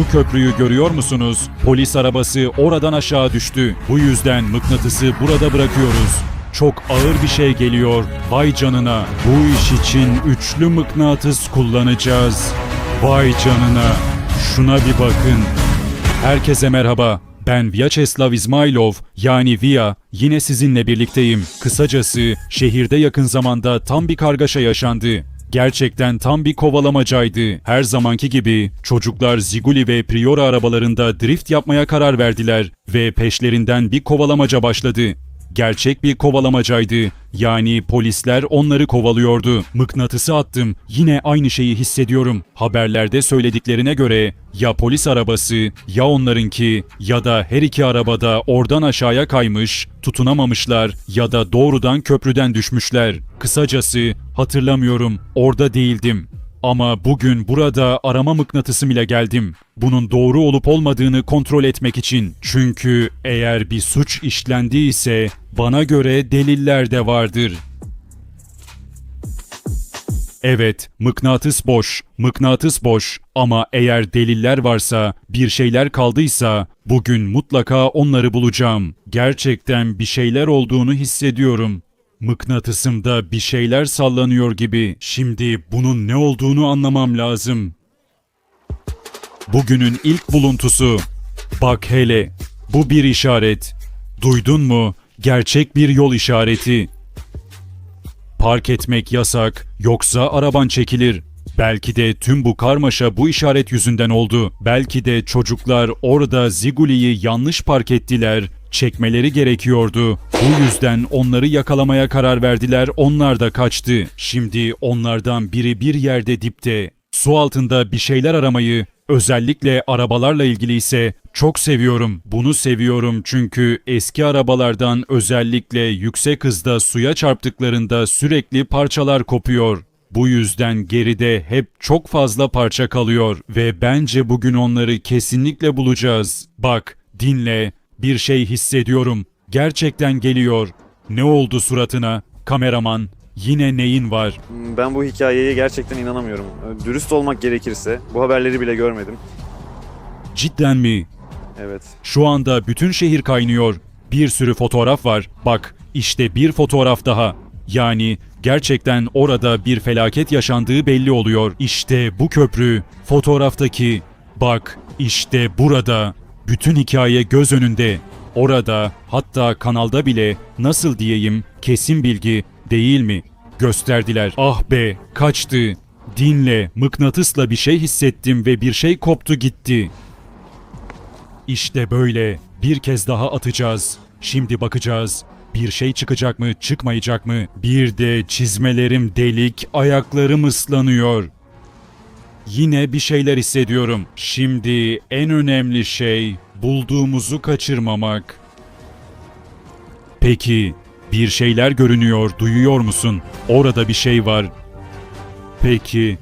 Şu köprüyü görüyor musunuz? Polis arabası oradan aşağı düştü. Bu yüzden mıknatısı burada bırakıyoruz. Çok ağır bir şey geliyor. Vay canına. Bu iş için üçlü mıknatıs kullanacağız. Vay canına. Şuna bir bakın. Herkese merhaba. Ben Vyacheslav İzmailov yani Via yine sizinle birlikteyim. Kısacası şehirde yakın zamanda tam bir kargaşa yaşandı. Gerçekten tam bir kovalamacaydı. Her zamanki gibi çocuklar Ziguli ve Priora arabalarında drift yapmaya karar verdiler ve peşlerinden bir kovalamaca başladı. Gerçek bir kovalamacaydı. Yani polisler onları kovalıyordu. Mıknatısı attım. Yine aynı şeyi hissediyorum. Haberlerde söylediklerine göre ya polis arabası ya onlarınki ya da her iki arabada oradan aşağıya kaymış, tutunamamışlar ya da doğrudan köprüden düşmüşler. Kısacası hatırlamıyorum. Orada değildim. Ama bugün burada arama mıknatısım ile geldim. Bunun doğru olup olmadığını kontrol etmek için. Çünkü eğer bir suç işlendiyse bana göre deliller de vardır. Evet, mıknatıs boş, mıknatıs boş ama eğer deliller varsa, bir şeyler kaldıysa bugün mutlaka onları bulacağım. Gerçekten bir şeyler olduğunu hissediyorum. Mıknatısımda bir şeyler sallanıyor gibi. Şimdi bunun ne olduğunu anlamam lazım. Bugünün ilk buluntusu. Bak hele, bu bir işaret. Duydun mu? Gerçek bir yol işareti. Park etmek yasak, yoksa araban çekilir. Belki de tüm bu karmaşa bu işaret yüzünden oldu. Belki de çocuklar orada Ziguli'yi yanlış park ettiler. Çekmeleri gerekiyordu. Bu yüzden onları yakalamaya karar verdiler. Onlar da kaçtı. Şimdi onlardan biri bir yerde dipte. Su altında bir şeyler aramayı, özellikle arabalarla ilgili ise çok seviyorum. Bunu seviyorum çünkü eski arabalardan özellikle yüksek hızda suya çarptıklarında sürekli parçalar kopuyor. Bu yüzden geride hep çok fazla parça kalıyor ve bence bugün onları kesinlikle bulacağız. Bak, dinle, bir şey hissediyorum. Gerçekten geliyor. Ne oldu suratına? Kameraman, yine neyin var? Ben bu hikayeye gerçekten inanamıyorum. Dürüst olmak gerekirse bu haberleri bile görmedim. Cidden mi? Evet. Şu anda bütün şehir kaynıyor. Bir sürü fotoğraf var. Bak, işte bir fotoğraf daha. Yani gerçekten orada bir felaket yaşandığı belli oluyor. İşte bu köprü, fotoğraftaki. Bak, işte burada. Bütün hikaye göz önünde. Orada, hatta kanalda bile nasıl diyeyim, kesin bilgi değil mi? Gösterdiler. Ah be, kaçtı. Dinle, mıknatısla bir şey hissettim ve bir şey koptu gitti. İşte böyle. Bir kez daha atacağız. Şimdi bakacağız. Bir şey çıkacak mı, çıkmayacak mı? Bir de çizmelerim delik, ayaklarım ıslanıyor. Yine bir şeyler hissediyorum. Şimdi en önemli şey bulduğumuzu kaçırmamak. Peki, bir şeyler görünüyor, duyuyor musun? Orada bir şey var. Peki.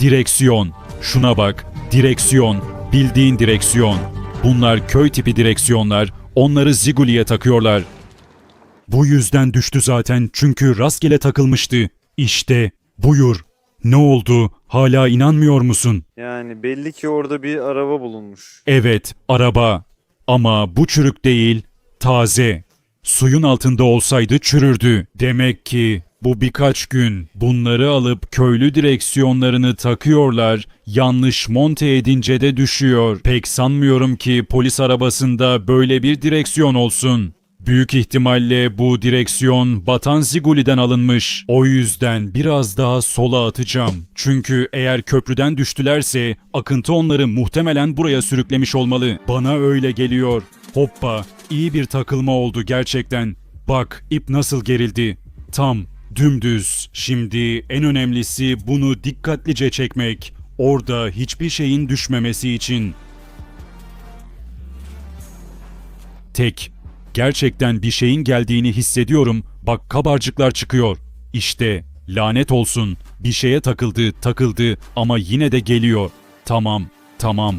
Direksiyon. Şuna bak. Direksiyon. Bildiğin direksiyon. Bunlar köy tipi direksiyonlar. Onları Ziguli'ye takıyorlar. Bu yüzden düştü zaten çünkü rastgele takılmıştı. İşte buyur. Ne oldu? Hala inanmıyor musun? Yani belli ki orada bir araba bulunmuş. Evet, araba. Ama bu çürük değil, taze. Suyun altında olsaydı çürürdü. Demek ki bu birkaç gün bunları alıp köylü direksiyonlarını takıyorlar, yanlış monte edince de düşüyor. Pek sanmıyorum ki polis arabasında böyle bir direksiyon olsun. Büyük ihtimalle bu direksiyon Batan Ziguli'den alınmış. O yüzden biraz daha sola atacağım. Çünkü eğer köprüden düştülerse akıntı onları muhtemelen buraya sürüklemiş olmalı. Bana öyle geliyor. Hoppa, iyi bir takılma oldu gerçekten. Bak ip nasıl gerildi. Tam, dümdüz. Şimdi en önemlisi bunu dikkatlice çekmek. Orada hiçbir şeyin düşmemesi için. Tek. Gerçekten bir şeyin geldiğini hissediyorum. Bak kabarcıklar çıkıyor. İşte lanet olsun. Bir şeye takıldı, takıldı ama yine de geliyor. Tamam, tamam.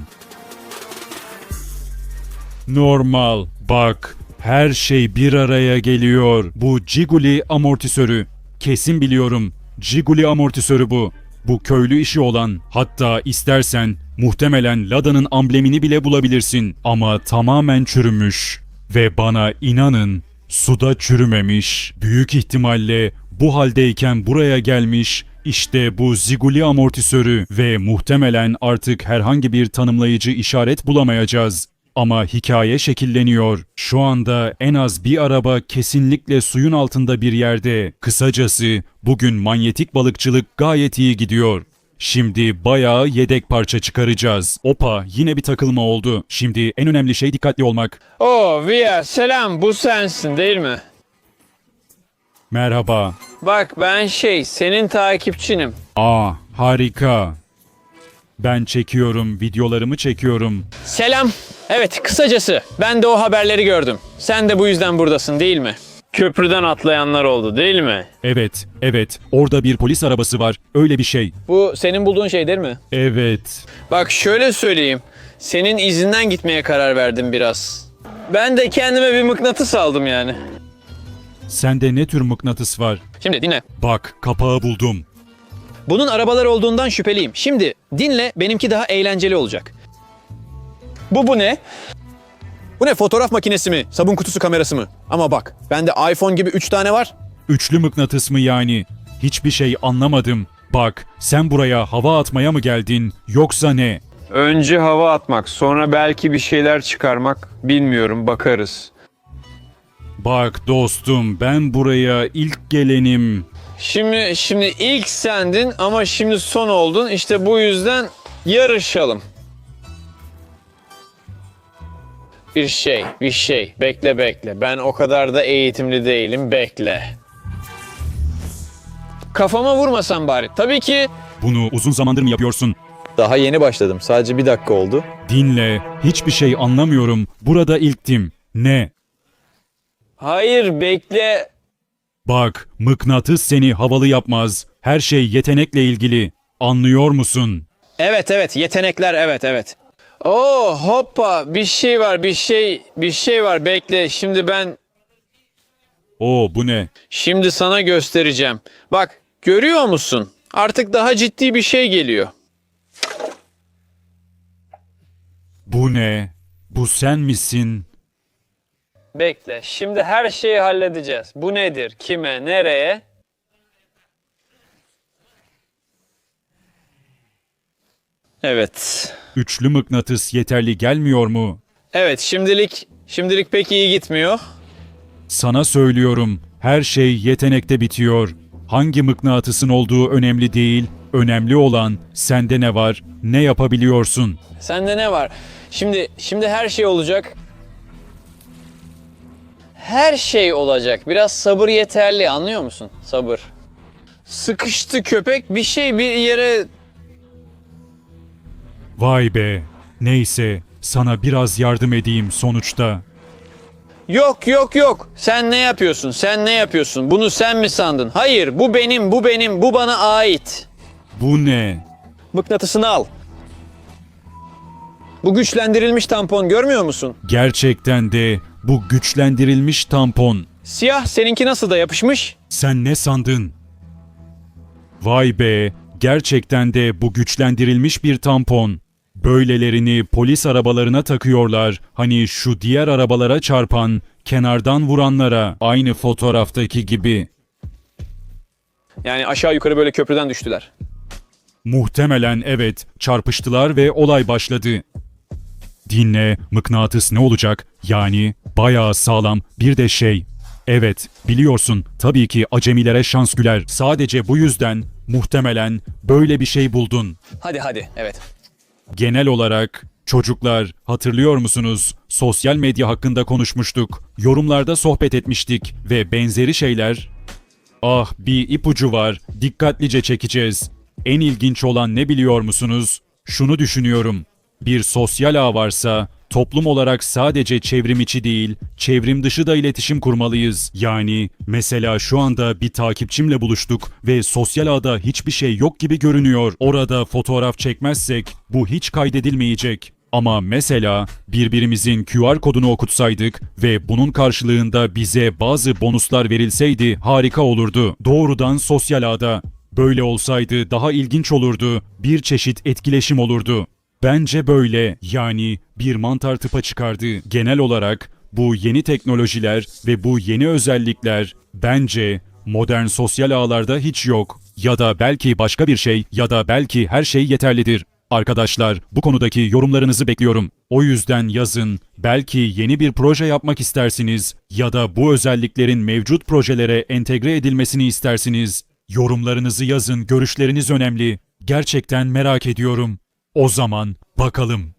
Normal. Bak, her şey bir araya geliyor. Bu Jiguli amortisörü. Kesin biliyorum. Jiguli amortisörü bu. Bu köylü işi olan. Hatta istersen Muhtemelen Lada'nın amblemini bile bulabilirsin ama tamamen çürümüş. Ve bana inanın suda çürümemiş. Büyük ihtimalle bu haldeyken buraya gelmiş işte bu ziguli amortisörü ve muhtemelen artık herhangi bir tanımlayıcı işaret bulamayacağız. Ama hikaye şekilleniyor. Şu anda en az bir araba kesinlikle suyun altında bir yerde. Kısacası bugün manyetik balıkçılık gayet iyi gidiyor. Şimdi bayağı yedek parça çıkaracağız. Opa yine bir takılma oldu. Şimdi en önemli şey dikkatli olmak. Oo Via selam bu sensin değil mi? Merhaba. Bak ben şey senin takipçinim. Aa harika. Ben çekiyorum, videolarımı çekiyorum. Selam. Evet kısacası ben de o haberleri gördüm. Sen de bu yüzden buradasın değil mi? Köprüden atlayanlar oldu değil mi? Evet, evet. Orada bir polis arabası var. Öyle bir şey. Bu senin bulduğun şey değil mi? Evet. Bak şöyle söyleyeyim. Senin izinden gitmeye karar verdim biraz. Ben de kendime bir mıknatıs aldım yani. Sende ne tür mıknatıs var? Şimdi dinle. Bak, kapağı buldum. Bunun arabalar olduğundan şüpheliyim. Şimdi dinle benimki daha eğlenceli olacak. Bu bu ne? Bu ne fotoğraf makinesi mi? Sabun kutusu kamerası mı? Ama bak bende iPhone gibi 3 tane var. Üçlü mıknatıs mı yani? Hiçbir şey anlamadım. Bak, sen buraya hava atmaya mı geldin yoksa ne? Önce hava atmak, sonra belki bir şeyler çıkarmak. Bilmiyorum, bakarız. Bak dostum, ben buraya ilk gelenim. Şimdi şimdi ilk sendin ama şimdi son oldun. İşte bu yüzden yarışalım. Bir şey, bir şey. Bekle bekle. Ben o kadar da eğitimli değilim. Bekle. Kafama vurmasan bari. Tabii ki Bunu uzun zamandır mı yapıyorsun? Daha yeni başladım. Sadece bir dakika oldu. Dinle, hiçbir şey anlamıyorum. Burada ilktim. Ne? Hayır bekle. Bak, mıknatıs seni havalı yapmaz. Her şey yetenekle ilgili. Anlıyor musun? Evet evet yetenekler evet evet. Oo hoppa bir şey var bir şey bir şey var bekle şimdi ben Oo, bu ne? şimdi sana göstereceğim. Bak görüyor musun? Artık daha ciddi bir şey geliyor. Bu ne? Bu sen misin? Bekle şimdi her şeyi halledeceğiz. Bu nedir? Kime? Nereye? Evet. Üçlü mıknatıs yeterli gelmiyor mu? Evet şimdilik şimdilik pek iyi gitmiyor. Sana söylüyorum. Her şey yetenekte bitiyor. Hangi mıknatısın olduğu önemli değil. Önemli olan sende ne var, ne yapabiliyorsun. Sende ne var? Şimdi şimdi her şey olacak. Her şey olacak. Biraz sabır yeterli anlıyor musun? Sabır. Sıkıştı köpek bir şey bir yere Vay be. Neyse, sana biraz yardım edeyim sonuçta. Yok yok yok. Sen ne yapıyorsun? Sen ne yapıyorsun? Bunu sen mi sandın? Hayır, bu benim, bu benim, bu bana ait. Bu ne? Mıknatısını al. Bu güçlendirilmiş tampon görmüyor musun? Gerçekten de bu güçlendirilmiş tampon. Siyah seninki nasıl da yapışmış? Sen ne sandın? Vay be, gerçekten de bu güçlendirilmiş bir tampon. Böylelerini polis arabalarına takıyorlar. Hani şu diğer arabalara çarpan, kenardan vuranlara. Aynı fotoğraftaki gibi. Yani aşağı yukarı böyle köprüden düştüler. Muhtemelen evet, çarpıştılar ve olay başladı. Dinle, mıknatıs ne olacak? Yani bayağı sağlam bir de şey. Evet, biliyorsun tabii ki acemilere şans güler. Sadece bu yüzden muhtemelen böyle bir şey buldun. Hadi hadi, evet. Genel olarak çocuklar hatırlıyor musunuz? Sosyal medya hakkında konuşmuştuk. Yorumlarda sohbet etmiştik ve benzeri şeyler. Ah bir ipucu var. Dikkatlice çekeceğiz. En ilginç olan ne biliyor musunuz? Şunu düşünüyorum. Bir sosyal ağ varsa toplum olarak sadece çevrim içi değil, çevrim dışı da iletişim kurmalıyız. Yani mesela şu anda bir takipçimle buluştuk ve sosyal ağda hiçbir şey yok gibi görünüyor. Orada fotoğraf çekmezsek bu hiç kaydedilmeyecek. Ama mesela birbirimizin QR kodunu okutsaydık ve bunun karşılığında bize bazı bonuslar verilseydi harika olurdu. Doğrudan sosyal ağda. Böyle olsaydı daha ilginç olurdu. Bir çeşit etkileşim olurdu. Bence böyle. Yani bir mantar tıpa çıkardı. Genel olarak bu yeni teknolojiler ve bu yeni özellikler bence modern sosyal ağlarda hiç yok. Ya da belki başka bir şey ya da belki her şey yeterlidir. Arkadaşlar bu konudaki yorumlarınızı bekliyorum. O yüzden yazın. Belki yeni bir proje yapmak istersiniz ya da bu özelliklerin mevcut projelere entegre edilmesini istersiniz. Yorumlarınızı yazın, görüşleriniz önemli. Gerçekten merak ediyorum. O zaman bakalım.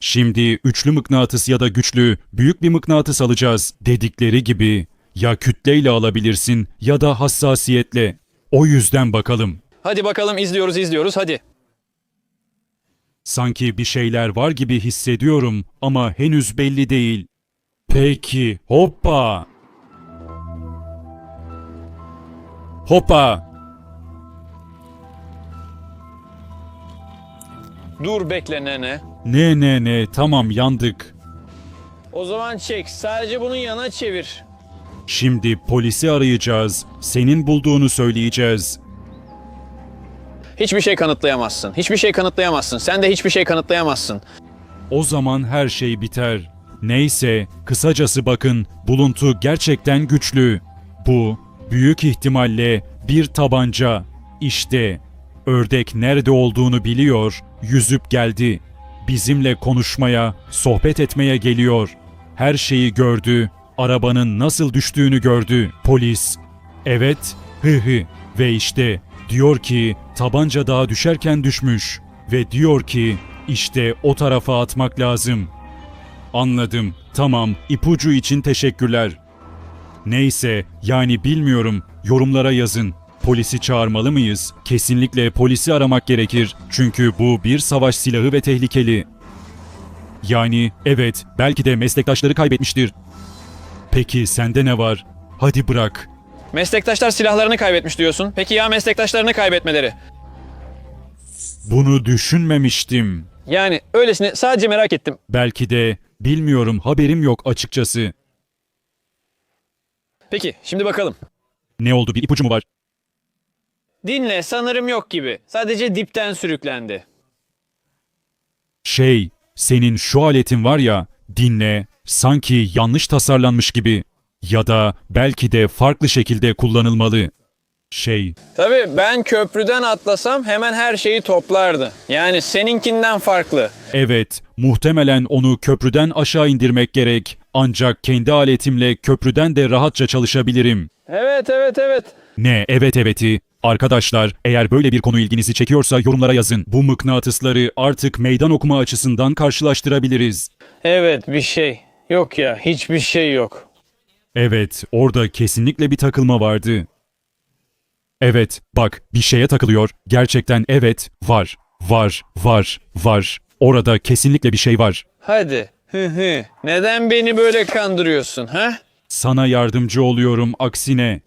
Şimdi üçlü mıknatıs ya da güçlü, büyük bir mıknatıs alacağız. Dedikleri gibi ya kütleyle alabilirsin ya da hassasiyetle. O yüzden bakalım. Hadi bakalım izliyoruz izliyoruz hadi. Sanki bir şeyler var gibi hissediyorum ama henüz belli değil. Peki, hoppa. Hoppa. Dur bekle nene. Ne ne ne tamam yandık. O zaman çek sadece bunun yana çevir. Şimdi polisi arayacağız. Senin bulduğunu söyleyeceğiz. Hiçbir şey kanıtlayamazsın. Hiçbir şey kanıtlayamazsın. Sen de hiçbir şey kanıtlayamazsın. O zaman her şey biter. Neyse, kısacası bakın, buluntu gerçekten güçlü. Bu, büyük ihtimalle bir tabanca. İşte, ördek nerede olduğunu biliyor, yüzüp geldi. Bizimle konuşmaya, sohbet etmeye geliyor. Her şeyi gördü, arabanın nasıl düştüğünü gördü. Polis, evet, hı hı. Ve işte, diyor ki, tabanca dağa düşerken düşmüş. Ve diyor ki, işte o tarafa atmak lazım. Anladım. Tamam. ipucu için teşekkürler. Neyse, yani bilmiyorum. Yorumlara yazın. Polisi çağırmalı mıyız? Kesinlikle polisi aramak gerekir. Çünkü bu bir savaş silahı ve tehlikeli. Yani evet, belki de meslektaşları kaybetmiştir. Peki sende ne var? Hadi bırak. Meslektaşlar silahlarını kaybetmiş diyorsun. Peki ya meslektaşlarını kaybetmeleri? Bunu düşünmemiştim. Yani öylesine sadece merak ettim. Belki de bilmiyorum, haberim yok açıkçası. Peki şimdi bakalım. Ne oldu? Bir ipucu mu var? Dinle sanırım yok gibi. Sadece dipten sürüklendi. Şey, senin şu aletin var ya, dinle, sanki yanlış tasarlanmış gibi. Ya da belki de farklı şekilde kullanılmalı. Şey, Tabii ben köprüden atlasam hemen her şeyi toplardı. Yani seninkinden farklı. evet, muhtemelen onu köprüden aşağı indirmek gerek. Ancak kendi aletimle köprüden de rahatça çalışabilirim. Evet evet evet. Ne evet eveti. Arkadaşlar eğer böyle bir konu ilginizi çekiyorsa yorumlara yazın. Bu mıknatısları artık meydan okuma açısından karşılaştırabiliriz. Evet bir şey. Yok ya hiçbir şey yok. Evet, orada kesinlikle bir takılma vardı. Evet, bak bir şeye takılıyor. Gerçekten evet, var, var, var, var. Orada kesinlikle bir şey var. Hadi. Hı hı. Neden beni böyle kandırıyorsun ha? Sana yardımcı oluyorum aksine.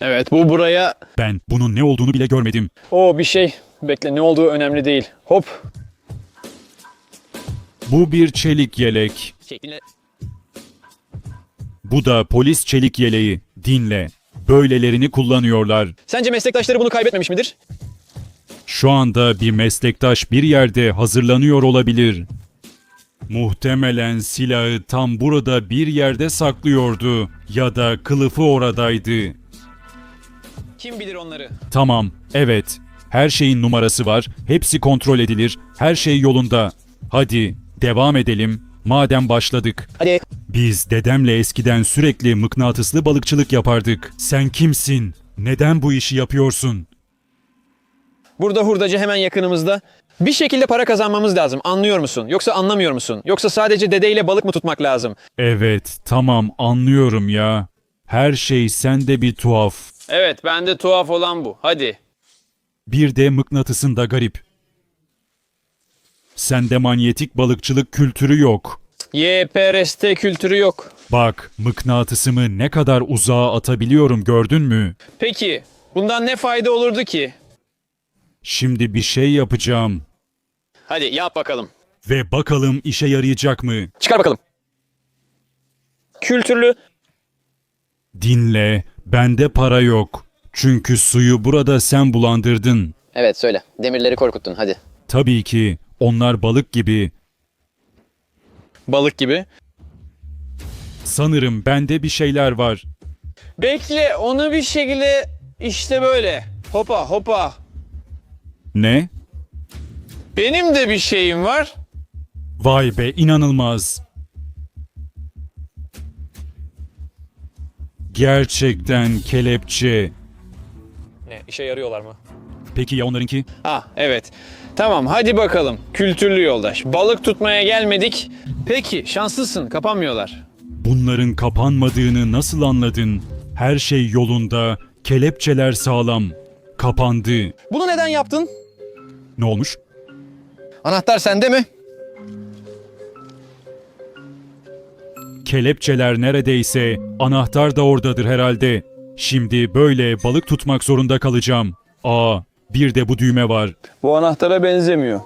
Evet bu buraya... Ben bunun ne olduğunu bile görmedim. O bir şey. Bekle ne olduğu önemli değil. Hop. Bu bir çelik yelek. Şekline... Bu da polis çelik yeleği. Dinle. Böylelerini kullanıyorlar. Sence meslektaşları bunu kaybetmemiş midir? Şu anda bir meslektaş bir yerde hazırlanıyor olabilir. Muhtemelen silahı tam burada bir yerde saklıyordu ya da kılıfı oradaydı. Kim bilir onları? Tamam, evet. Her şeyin numarası var. Hepsi kontrol edilir. Her şey yolunda. Hadi devam edelim. Madem başladık. Hadi. Biz dedemle eskiden sürekli mıknatıslı balıkçılık yapardık. Sen kimsin? Neden bu işi yapıyorsun? Burada hurdacı hemen yakınımızda. Bir şekilde para kazanmamız lazım. Anlıyor musun? Yoksa anlamıyor musun? Yoksa sadece dedeyle balık mı tutmak lazım? Evet, tamam anlıyorum ya. Her şey sende bir tuhaf. Evet, bende tuhaf olan bu. Hadi. Bir de mıknatısın da garip. Sende manyetik balıkçılık kültürü yok. YPRST kültürü yok. Bak, mıknatısımı ne kadar uzağa atabiliyorum gördün mü? Peki, bundan ne fayda olurdu ki? Şimdi bir şey yapacağım. Hadi yap bakalım. Ve bakalım işe yarayacak mı? Çıkar bakalım. Kültürlü. Dinle, bende para yok. Çünkü suyu burada sen bulandırdın. Evet söyle. Demirleri korkuttun hadi. Tabii ki Onlar balık gibi. Balık gibi. Sanırım bende bir şeyler var. Bekle onu bir şekilde işte böyle. Hopa hopa. Ne? Benim de bir şeyim var. Vay be inanılmaz. Gerçekten kelepçe. Ne işe yarıyorlar mı? Peki ya onlarınki? Ah evet. Tamam hadi bakalım. Kültürlü yoldaş. Balık tutmaya gelmedik. Peki şanslısın kapanmıyorlar. Bunların kapanmadığını nasıl anladın? Her şey yolunda, kelepçeler sağlam. Kapandı. Bunu neden yaptın? Ne olmuş? Anahtar sende mi? Kelepçeler neredeyse, anahtar da oradadır herhalde. Şimdi böyle balık tutmak zorunda kalacağım. Aa, bir de bu düğme var. Bu anahtara benzemiyor.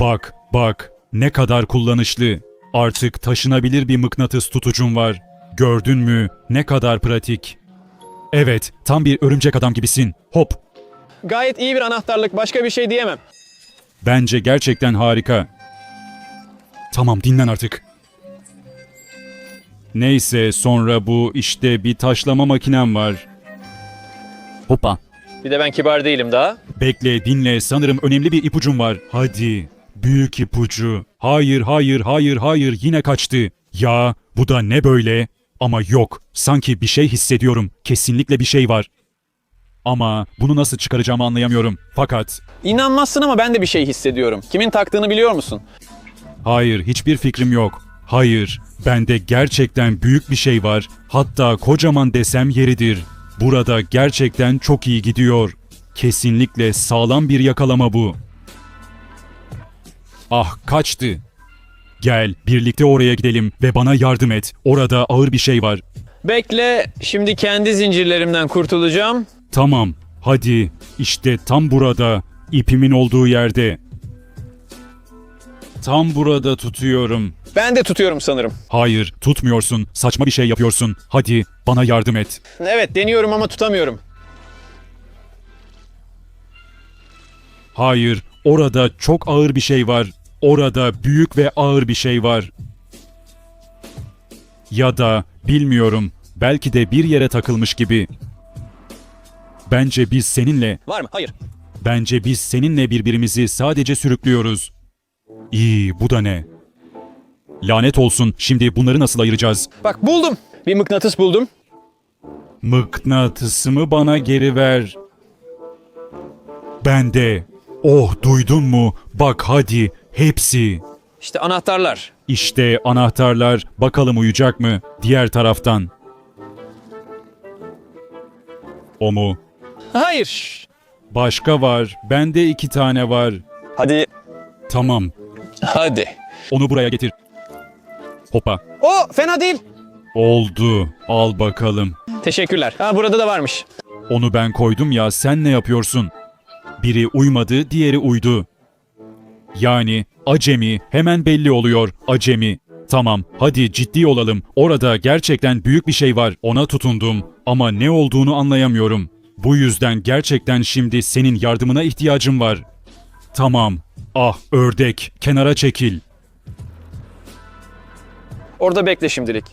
Bak, bak, ne kadar kullanışlı. Artık taşınabilir bir mıknatıs tutucum var. Gördün mü? Ne kadar pratik. Evet, tam bir örümcek adam gibisin. Hop. Gayet iyi bir anahtarlık başka bir şey diyemem. Bence gerçekten harika. Tamam, dinlen artık. Neyse, sonra bu işte bir taşlama makinem var. Hoppa. Bir de ben kibar değilim daha. Bekle, dinle. Sanırım önemli bir ipucum var. Hadi. Büyük ipucu. Hayır, hayır, hayır, hayır. Yine kaçtı. Ya, bu da ne böyle? Ama yok. Sanki bir şey hissediyorum. Kesinlikle bir şey var. Ama bunu nasıl çıkaracağımı anlayamıyorum. Fakat İnanmazsın ama ben de bir şey hissediyorum. Kimin taktığını biliyor musun? hayır, hiçbir fikrim yok. Hayır, bende gerçekten büyük bir şey var. Hatta kocaman desem yeridir. Burada gerçekten çok iyi gidiyor. Kesinlikle sağlam bir yakalama bu. Ah kaçtı. Gel birlikte oraya gidelim ve bana yardım et. Orada ağır bir şey var. Bekle, şimdi kendi zincirlerimden kurtulacağım. Tamam. Hadi. İşte tam burada. ipimin olduğu yerde. Tam burada tutuyorum. Ben de tutuyorum sanırım. Hayır, tutmuyorsun. Saçma bir şey yapıyorsun. Hadi bana yardım et. Evet, deniyorum ama tutamıyorum. Hayır, orada çok ağır bir şey var. Orada büyük ve ağır bir şey var. Ya da bilmiyorum. Belki de bir yere takılmış gibi. Bence biz seninle, Var mı? Hayır. bence biz seninle birbirimizi sadece sürüklüyoruz. İyi, bu da ne? Lanet olsun. Şimdi bunları nasıl ayıracağız? Bak buldum. Bir mıknatıs buldum. Mıknatısımı bana geri ver. Ben de. Oh duydun mu? Bak hadi hepsi. İşte anahtarlar. İşte anahtarlar. Bakalım uyacak mı? Diğer taraftan. O mu? Hayır. Başka var. Bende iki tane var. Hadi. Tamam. Hadi. Onu buraya getir. Hopa. O fena değil. Oldu. Al bakalım. Teşekkürler. Ha burada da varmış. Onu ben koydum ya sen ne yapıyorsun? Biri uymadı, diğeri uydu. Yani acemi hemen belli oluyor acemi. Tamam hadi ciddi olalım. Orada gerçekten büyük bir şey var. Ona tutundum ama ne olduğunu anlayamıyorum. Bu yüzden gerçekten şimdi senin yardımına ihtiyacım var. Tamam. Ah ördek kenara çekil. Orada bekle şimdilik.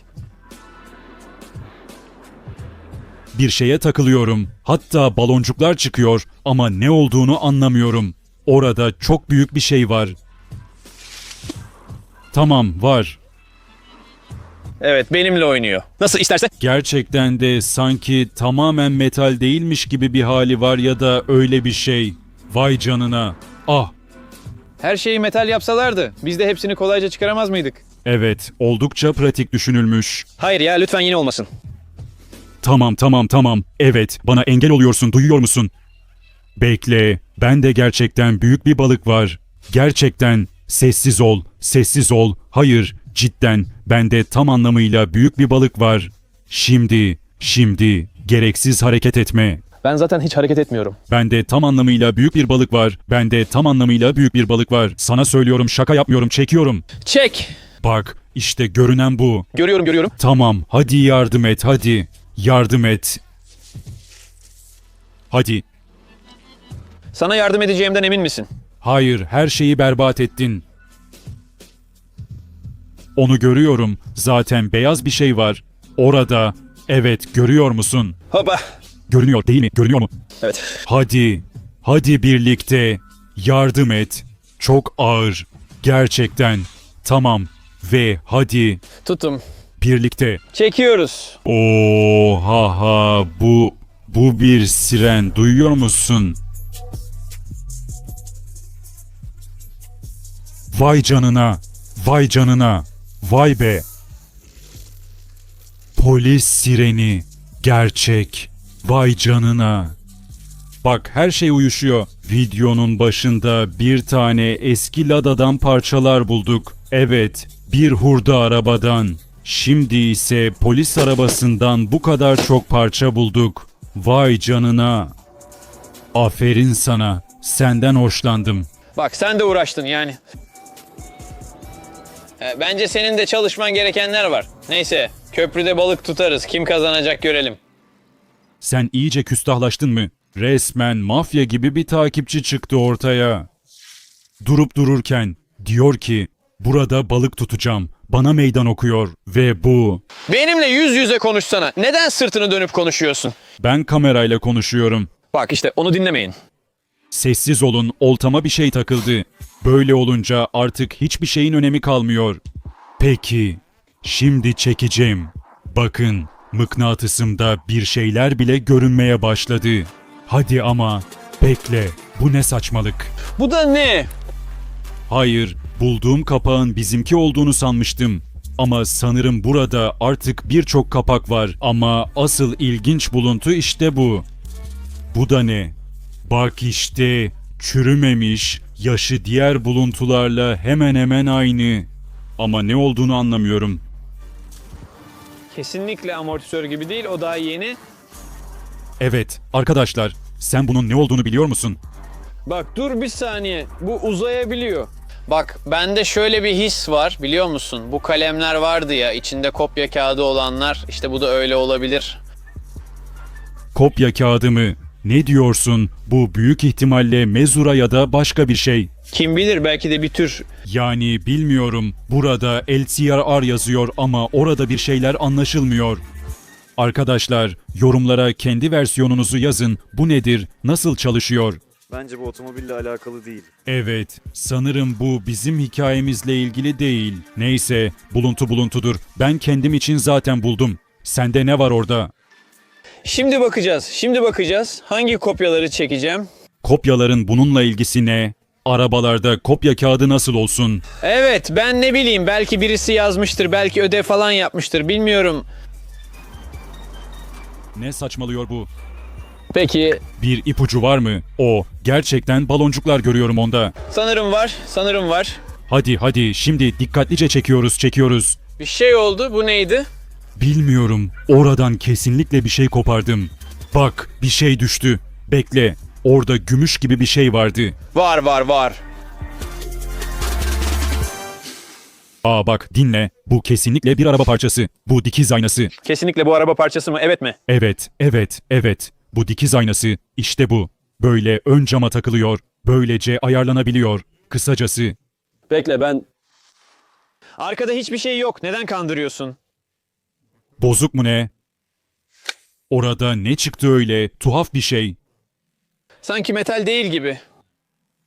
Bir şeye takılıyorum. Hatta baloncuklar çıkıyor ama ne olduğunu anlamıyorum. Orada çok büyük bir şey var. Tamam, var. Evet benimle oynuyor. Nasıl istersen. Gerçekten de sanki tamamen metal değilmiş gibi bir hali var ya da öyle bir şey. Vay canına. Ah, Her şeyi metal yapsalardı biz de hepsini kolayca çıkaramaz mıydık? Evet, oldukça pratik düşünülmüş. Hayır ya lütfen yine olmasın. Tamam, tamam, tamam. Evet, bana engel oluyorsun, duyuyor musun? Bekle, ben de gerçekten büyük bir balık var. Gerçekten. Sessiz ol, sessiz ol. Hayır, cidden. Bende tam anlamıyla büyük bir balık var. Şimdi, şimdi. Gereksiz hareket etme. Ben zaten hiç hareket etmiyorum. Bende tam anlamıyla büyük bir balık var. Bende tam anlamıyla büyük bir balık var. Sana söylüyorum, şaka yapmıyorum, çekiyorum. Çek. Bak, işte görünen bu. Görüyorum görüyorum. Tamam, hadi yardım et, hadi. Yardım et. Hadi. Sana yardım edeceğimden emin misin? Hayır, her şeyi berbat ettin. Onu görüyorum. Zaten beyaz bir şey var. Orada. Evet, görüyor musun? Hopa. Görünüyor değil mi? Görünüyor mu? Evet. Hadi. Hadi birlikte. Yardım et. Çok ağır. Gerçekten. Tamam. Ve hadi Tuttum. birlikte. Çekiyoruz. Oha ha bu bu bir siren duyuyor musun? Vay canına. Vay canına. Vay be. Polis sireni. Gerçek. Vay canına. Bak her şey uyuşuyor. Videonun başında bir tane eski Lada'dan parçalar bulduk. Evet, bir hurda arabadan. Şimdi ise polis arabasından bu kadar çok parça bulduk. Vay canına. Aferin sana. Senden hoşlandım. Bak sen de uğraştın yani. E, Bence senin de çalışman gerekenler var. Neyse köprüde balık tutarız. Kim kazanacak görelim. Sen iyice küstahlaştın mı? Resmen mafya gibi bir takipçi çıktı ortaya. Durup dururken diyor ki burada balık tutacağım. Bana meydan okuyor ve bu. Benimle yüz yüze konuşsana. Neden sırtını dönüp konuşuyorsun? Ben kamerayla konuşuyorum. Bak işte onu dinlemeyin. Sessiz olun, oltama bir şey takıldı. Böyle olunca artık hiçbir şeyin önemi kalmıyor. Peki, şimdi çekeceğim. Bakın, mıknatısımda bir şeyler bile görünmeye başladı. Hadi ama, bekle, bu ne saçmalık. Bu da ne? Hayır, bulduğum kapağın bizimki olduğunu sanmıştım. Ama sanırım burada artık birçok kapak var. Ama asıl ilginç buluntu işte bu. Bu da ne? Bak işte, çürümemiş, yaşı diğer buluntularla hemen hemen aynı. Ama ne olduğunu anlamıyorum. Kesinlikle amortisör gibi değil. O daha yeni. Evet, arkadaşlar, sen bunun ne olduğunu biliyor musun? Bak dur bir saniye. Bu uzayabiliyor. Bak bende şöyle bir his var biliyor musun? Bu kalemler vardı ya içinde kopya kağıdı olanlar. İşte bu da öyle olabilir. Kopya kağıdı mı? Ne diyorsun? Bu büyük ihtimalle mezura ya da başka bir şey. Kim bilir belki de bir tür Yani bilmiyorum. Burada LCRR yazıyor ama orada bir şeyler anlaşılmıyor. Arkadaşlar, yorumlara kendi versiyonunuzu yazın. Bu nedir? Nasıl çalışıyor? Bence bu otomobille alakalı değil. Evet, sanırım bu bizim hikayemizle ilgili değil. Neyse, buluntu buluntudur. Ben kendim için zaten buldum. Sende ne var orada? Şimdi bakacağız. Şimdi bakacağız. Hangi kopyaları çekeceğim? Kopyaların bununla ilgisi ne? Arabalarda kopya kağıdı nasıl olsun? Evet ben ne bileyim belki birisi yazmıştır. Belki ödev falan yapmıştır. Bilmiyorum. Ne saçmalıyor bu? Peki Bir ipucu var mı? O, gerçekten baloncuklar görüyorum onda. sanırım var. Sanırım var. Hadi hadi şimdi dikkatlice çekiyoruz çekiyoruz. Bir şey oldu. Bu neydi? Bilmiyorum. Oradan kesinlikle bir şey kopardım. Bak bir şey düştü. Bekle. Orada gümüş gibi bir şey vardı. Var var var. Aa bak dinle. Bu kesinlikle bir araba parçası. Bu dikiz aynası. Kesinlikle bu araba parçası mı? Evet mi? Evet, evet, evet. Bu dikiz aynası. İşte bu. Böyle ön cama takılıyor. Böylece ayarlanabiliyor. Kısacası. Bekle ben... Arkada hiçbir şey yok. Neden kandırıyorsun? Bozuk mu ne? Orada ne çıktı öyle? Tuhaf bir şey. Sanki metal değil gibi.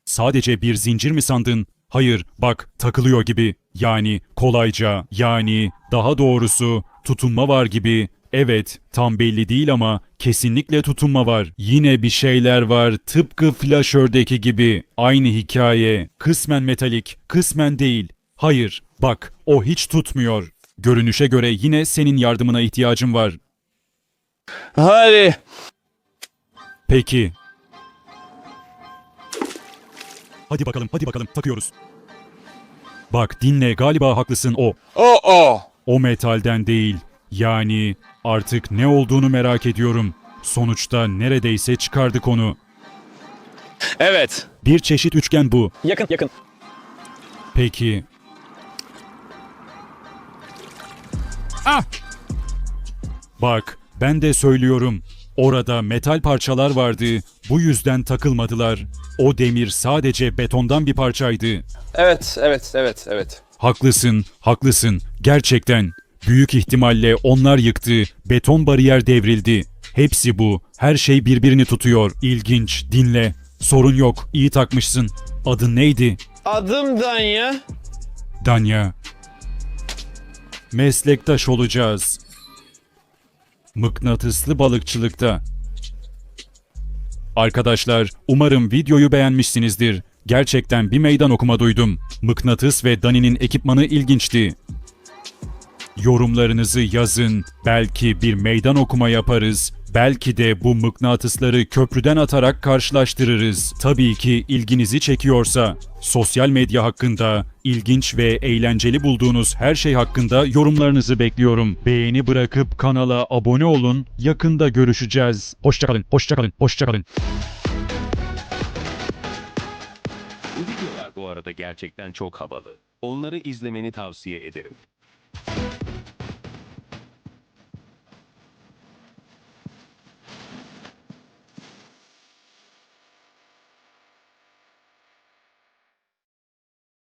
Sadece bir zincir mi sandın? Hayır, bak takılıyor gibi. Yani kolayca, yani daha doğrusu tutunma var gibi. Evet, tam belli değil ama kesinlikle tutunma var. Yine bir şeyler var tıpkı flaşördeki gibi. Aynı hikaye. Kısmen metalik, kısmen değil. Hayır, bak o hiç tutmuyor. Görünüşe göre yine senin yardımına ihtiyacım var. Hadi. Peki. Hadi bakalım, hadi bakalım takıyoruz. Bak dinle galiba haklısın o. O o. O metalden değil. Yani artık ne olduğunu merak ediyorum. Sonuçta neredeyse çıkardık onu. Evet. Bir çeşit üçgen bu. Yakın yakın. Peki. Ah! Bak, ben de söylüyorum. Orada metal parçalar vardı. Bu yüzden takılmadılar. O demir sadece betondan bir parçaydı. Evet, evet, evet, evet. Haklısın, haklısın. Gerçekten. Büyük ihtimalle onlar yıktı, beton bariyer devrildi. Hepsi bu. Her şey birbirini tutuyor. İlginç. Dinle. Sorun yok. İyi takmışsın. Adın neydi? Adım Danya. Danya. Meslektaş olacağız. Mıknatıslı balıkçılıkta. Arkadaşlar, umarım videoyu beğenmişsinizdir. Gerçekten bir meydan okuma duydum. Mıknatıs ve Dani'nin ekipmanı ilginçti. Yorumlarınızı yazın. Belki bir meydan okuma yaparız. Belki de bu mıknatısları köprüden atarak karşılaştırırız. Tabii ki ilginizi çekiyorsa. Sosyal medya hakkında, ilginç ve eğlenceli bulduğunuz her şey hakkında yorumlarınızı bekliyorum. Beğeni bırakıp kanala abone olun. Yakında görüşeceğiz. Hoşçakalın, hoşçakalın, hoşçakalın. Bu videolar bu arada gerçekten çok havalı. Onları izlemeni tavsiye ederim.